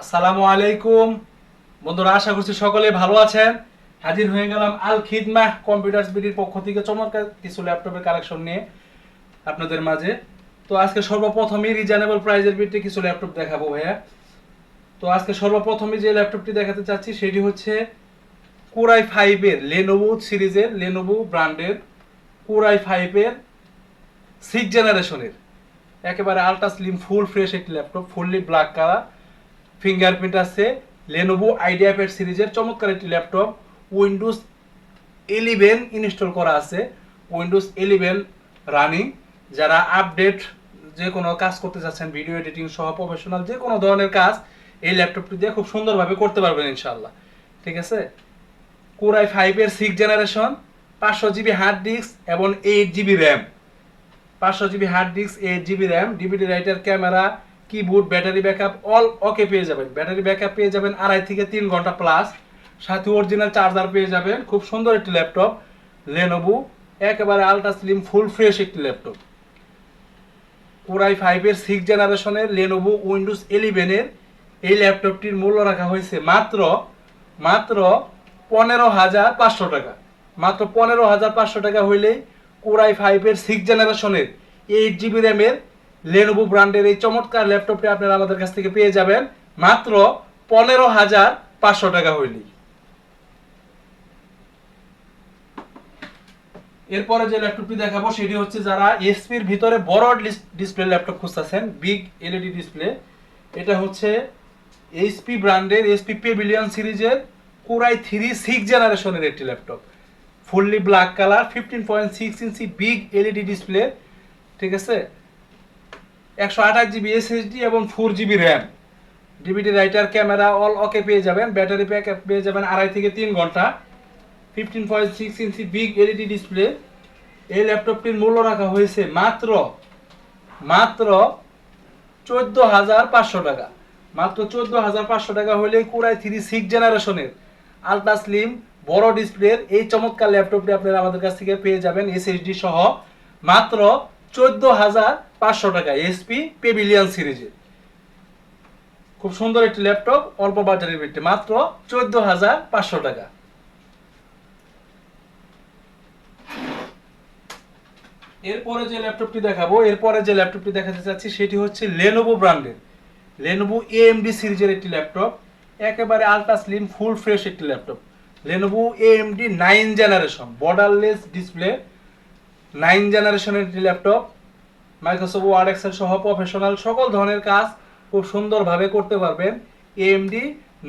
আসসালামু আলাইকুম। বন্ধুরা, আশা করছি সকলে ভালো আছেন। হাজির হয়ে গেলাম আল খিদমা কম্পিউটার বিডির পক্ষ থেকে চমৎকার কিছু ল্যাপটপের কালেকশন নিয়ে আপনাদের মাঝে। তো আজকে সর্বপ্রথমে রিজনেবল প্রাইজের ভিত্তিতে কিছু ল্যাপটপ দেখাবো ভাইয়া। তো আজকে সর্বপ্রথমে যে ল্যাপটপটি দেখাতে চাচ্ছি, সেটি হচ্ছে কোরাই ফাইভের লেনোভো সিরিজের লেনোভো ব্র্যান্ডের কোরাই ফাইভের সিক্স জেনারেশনের একেবারে আলট্রা স্লিম ফুল ফ্রেশ একটি laptop fully black colour fingerprint আছে লেনোভো আইডিয়া প্যাড সিরিজের চমৎকার একটি ল্যাপটপ উইন্ডোজ ইলেভেন ইনস্টল করা আছে উইন্ডোজ ইলেভেন রানিং যারা আপডেট যে কোনো কাজ করতে চাচ্ছেন ভিডিও এডিটিং সহ প্রফেশনাল যে কোনো ধরনের কাজ, এই ল্যাপটপটি দিয়ে খুব সুন্দরভাবে করতে পারবেন ইনশাল্লাহ ঠিক আছে? কোরাই ফাইভের সিক্স জেনারেশন পাঁচশো জিবি হার্ড ডিস্ক এবং এইট জিবি র্যাম পাঁচশো GB hard disk eight GB RAM DVD writer camera keyboard battery backup all okay পেয়ে যাবেন। ব্যাটারি ব্যাকআপ পেয়ে যাবেন আড়াই থেকে তিন ঘণ্টা প্লাস সাথে অরিজিনাল চার্জার পেয়ে যাবেন, খুব সুন্দর একটি ল্যাপটপ লেনোভো একেবারে আলট্রা স্লিম ফুল ফ্রেশ একটি ল্যাপটপ পুরাই ফাইভের সিক্স জেনারেশনের লেনোভো উইন্ডোজ ইলেভেনের এই ল্যাপটপটির মূল্য রাখা হয়েছে মাত্র মাত্র পনেরো হাজার পাঁচশো টাকা। মাত্র পনেরো হাজার পাঁচশো টাকা হইলেই কোরাই ফাইভের সিক্স জেনারেশনের এইট জিবি র্যামের লেনোভো ব্র্যান্ডের এই চমৎকার ল্যাপটপটি আপনারা আমাদের কাছ থেকে পেয়ে যাবেন। মাত্র পনেরো হাজার পাঁচশো টাকা হইলেই এরপরে যে ল্যাপটপটি দেখাবো, সেটি হচ্ছে যারা এসপির ভিতরে বড় ডিসপ্লে ল্যাপটপ খুঁজতেছেন বিগ এলইডি ডিসপ্লে এটা হচ্ছে এইচপি ব্র্যান্ডের এসপি পেভিলিয়ন সিরিজের কোরাই থ্রি সিক্স জেনারেশনের একটি laptop fully black colour fifteen point six inch big LED display ঠিক আছে? একশো আঠাশ জিবি এসএসডি এবং four GB RAM DVD writer camera all okay পেয়ে যাবেন। ব্যাটারি ব্যাক পেয়ে যাবেন আড়াই থেকে তিন ঘণ্টা। Fifteen point six inch big LED display এই ল্যাপটপটির মূল্য রাখা হয়েছে মাত্র মাত্র চোদ্দ হাজার পাঁচশো টাকা। মাত্র চোদ্দ হাজার পাঁচশো টাকা হলে কোরাই থ্রি সিক্স জেনারেশনের আলট্রা স্লিম বড় ডিসপ্লের এই চমৎকার ল্যাপটপটি আপনারা আমাদের কাছ থেকে পেয়ে যাবেন এসএসডি সহ। মাত্র চোদ্দ হাজার পাঁচশো টাকা এসপি পেভিলিয়ন সিরিজের খুব সুন্দর একটি ল্যাপটপ অল্প বাজারের ভিত্তি মাত্র চোদ্দ হাজার পাঁচশো টাকা। এরপরে যে ল্যাপটপটি দেখাবো, এরপরে যে ল্যাপটপটি দেখাতে চাচ্ছি, সেটি হচ্ছে লেনোভো ব্র্যান্ডের লেনোভো এএমডি সিরিজের একটি ল্যাপটপ একেবারে আলট্রা স্লিম ফুল ফ্রেশ একটি laptop Lenovo AMD nine generation borderless display nine জেনারেশনের একটি ল্যাপটপ মাইক্রোসফট ওয়ার্ড এক্সেল সহ প্রফেশনাল সকল ধরনের কাজ খুব সুন্দরভাবে করতে পারবেন। এএমডি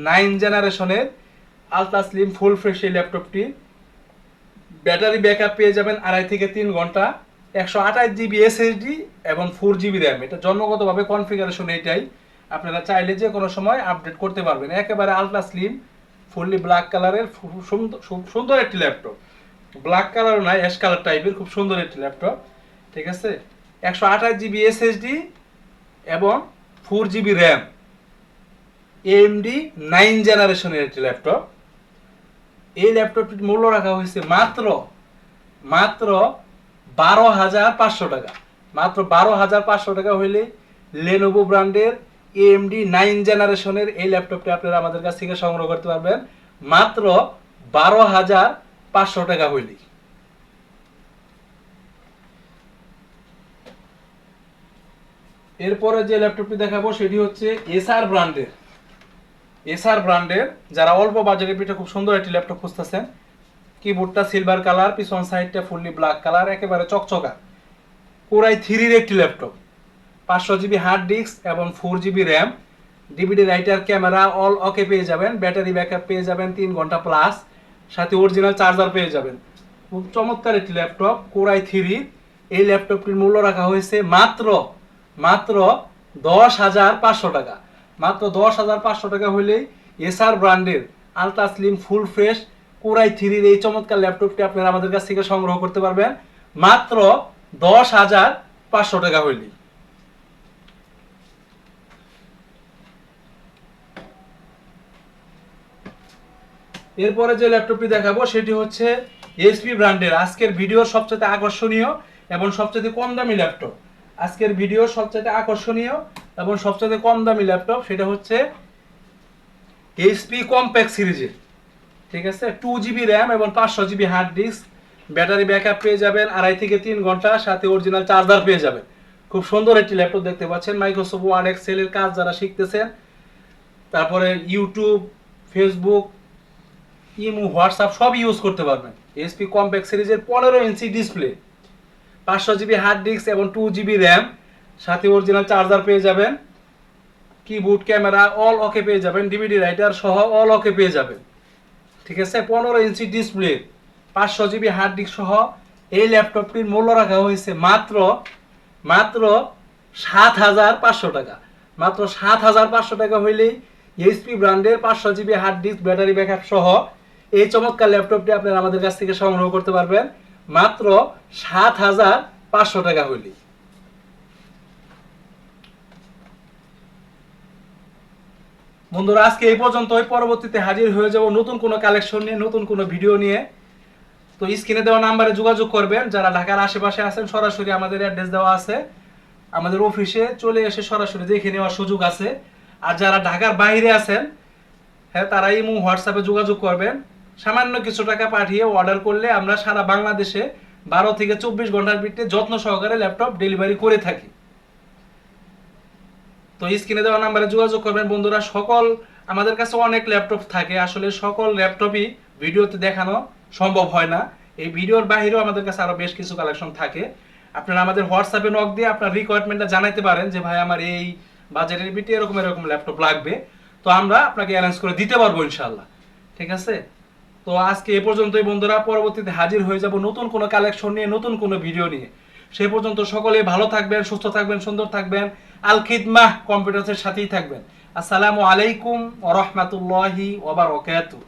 নাইন জেনারেশনের আলট্রা স্লিম ফুল ফ্রেশ এই ল্যাপটপটি। ব্যাটারি ব্যাকআপ পেয়ে যাবেন আড়াই থেকে তিন ঘণ্টা, একশো আঠাশ জিবি এসএসডি এবং ফোর জিবি র্যাম এটা জন্মগতভাবে কনফিগারেশন এইটাই। আপনারা চাইলে যে কোনো সময় আপডেট করতে পারবেন। একেবারে আলট্রা স্লিম ফুললি ব্ল্যাক কালারের সুন্দর একটি ল্যাপটপ। ব্ল্যাক কালারও নয় অ্যাশ কালার টাইপের খুব সুন্দর একটি ল্যাপটপ ঠিক আছে? একশো আঠাশ জিবি এসএসডি এবং four GB RAM AMD nine জেনারেশনের একটি ল্যাপটপ এই ল্যাপটপটির মূল্য রাখা হয়েছে মাত্র মাত্র বারো হাজার পাঁচশো টাকা। মাত্র বারো হাজার পাঁচশো টাকা হইলে লেনোভো ব্র্যান্ডের এএমডি নাইন জেনারেশনের এই ল্যাপটপটি আপনারা আমাদের কাছ থেকে সংগ্রহ করতে পারবেন। মাত্র বারো হাজার পাঁচশো টাকা হইলেই এরপরে যে ল্যাপটপটি দেখাবো, সেটি হচ্ছে এসআর ব্র্যান্ডের এসআর ব্র্যান্ডের যারা অল্প বাজারের পিঠে খুব সুন্দর একটি ল্যাপটপ খুঁজতেছেন কিবোর্ডটা সিলভার কালার পিছন সাইডটা ফুললি ব্ল্যাক কালার একেবারে চকচকা। কোরাই থ্রির একটি ল্যাপটপ পাঁচশো জিবি হার্ড ডিস্ক এবং four GB RAM DVD writer camera all okay পেয়ে যাবেন ব্যাটারি ব্যাকআপ পেয়ে যাবেন, তিন ঘণ্টা প্লাস সাথে অরিজিনাল চার্জার পেয়ে যাবেন। খুব চমৎকার একটি ল্যাপটপ কোরাই থ্রি এই ল্যাপটপটির মূল্য রাখা হয়েছে মাত্র মাত্র দশ হাজার পাঁচশো টাকা। মাত্র দশ হাজার পাঁচশো টাকা হলেই এসআর ব্র্যান্ডের ultra slim full fresh Core i থ্রির এই চমৎকার ল্যাপটপটি আপনারা আমাদের কাছ থেকে সংগ্রহ করতে পারবেন। মাত্র দশ হাজার পাঁচশো টাকা হইলেই এরপরে যে ল্যাপটপটি দেখাবো, সেটি হচ্ছে এসপি ব্র্যান্ডের। আজকের ভিডিওর সবচেয়ে আকর্ষণীয় এবং সবচেয়ে কম দামি ল্যাপটপ। আজকের ভিডিও সবচেয়ে আকর্ষণীয় এবং সবচেয়ে কম দামি ল্যাপটপ, সেটা হচ্ছে এইচপি কম্প্যাক্ট সিরিজের ঠিক আছে? টু জিবি র্যাম এবং পাঁচশো GB hard disk battery backup পেয়ে যাবেন, আড়াই থেকে তিন ঘণ্টা, সাথে অরিজিনাল চার্জার পেয়ে যাবেন। খুব সুন্দর একটি ল্যাপটপ দেখতে পাচ্ছেন। মাইক্রোসফট ওয়ার্ড এক্সেলের কাজ যারা শিখতেছেন, তারপরে ইউটিউব ফেসবুক ইমো, হোয়াটসঅ্যাপ সব ইউজ করতে পারবেন। এসপি কম্প্যাক্ট সিরিজের পনেরো ইঞ্চি ডিসপ্লে পাঁচশো জিবি হার্ড ডিস্ক এবং টু জিবি র্যাম সাথে অরিজিনাল চার্জার পেয়ে যাবেন। কিবোর্ড ক্যামেরা অল ওকে পেয়ে যাবেন। ডিভিডি রাইটার সহ অল ওকে পেয়ে যাবেন। ঠিক আছে? পনেরো ইঞ্চি ডিসপ্লে পাঁচশো জিবি হার্ড ডিস্ক সহ এই ল্যাপটপটির মূল্য রাখা হয়েছে মাত্র মাত্র সাত হাজার পাঁচশো টাকা। মাত্র সাত হাজার পাঁচশো টাকা হইলেই এইচপি ব্র্যান্ডের পাঁচশো GB hard disk battery backup সহ এই চমৎকার ল্যাপটপটি আপনারা আমাদের কাছ থেকে সংগ্রহ করতে পারবেন মাত্র সাত হাজার পাঁচশো টাকা হইলেই। বন্ধুরা, আজকে এই পর্যন্তই। পরবর্তীতে হাজির হয়ে যাব নতুন কোনো কালেকশন নিয়ে, নতুন কোনো ভিডিও নিয়ে। তো স্ক্রিনে দেওয়া নাম্বারে যোগাযোগ করবেন। যারা ঢাকার আশেপাশে আছেন, সরাসরি আমাদের অ্যাড্রেস দেওয়া আছে। আমাদের অফিসে চলে এসে সরাসরি দেখে নেওয়ার সুযোগ আছে। আর যারা ঢাকার বাইরে আছেন হ্যাঁ তারা ইমো হোয়াটসঅ্যাপে যোগাযোগ করবেন। সামান্য কিছু টাকা পাঠিয়ে অর্ডার করলে আমরা সারা বাংলাদেশে বারো থেকে চব্বিশ ঘণ্টার ভিত্তিতে যত্ন সহকারে ল্যাপটপ ডেলিভারি করে থাকি। তো স্ক্রিনে দেওয়া নাম্বারে যোগাযোগ করবেন। বন্ধুরা, সকল, আমাদের কাছে অনেক ল্যাপটপ থাকে। আসলে সকল ল্যাপটপই ভিডিওতে দেখানো সম্ভব হয় না। এই ভিডিওর বাইরেও আমাদের কাছে আরও বেশ কিছু কালেকশন থাকে। আপনারা আমাদের হোয়াটসঅ্যাপে নক দিয়ে আপনার রিকোয়ারমেন্টটা জানাতে পারেন যে, ভাই, আমার এই বাজারের বিটি এরকম এরকম ল্যাপটপ লাগবে। তো আমরা আপনাকে অ্যারেঞ্জ করে দিতে পারব ইনশাল্লাহ ঠিক আছে? তো আজকে এ পর্যন্তই বন্ধুরা, পরবর্তীতে হাজির হয়ে যাব নতুন কোনো কালেকশন নিয়ে, নতুন কোনো ভিডিও নিয়ে। সে পর্যন্ত সকলে ভালো থাকবেন, সুস্থ থাকবেন, সুন্দর থাকবেন। আল খিদমাহ কম্পিউটার্সের সাথেই থাকবেন। আসসালামু আলাইকুম ওরহমাতুল্লাহি ওবারকাতুহ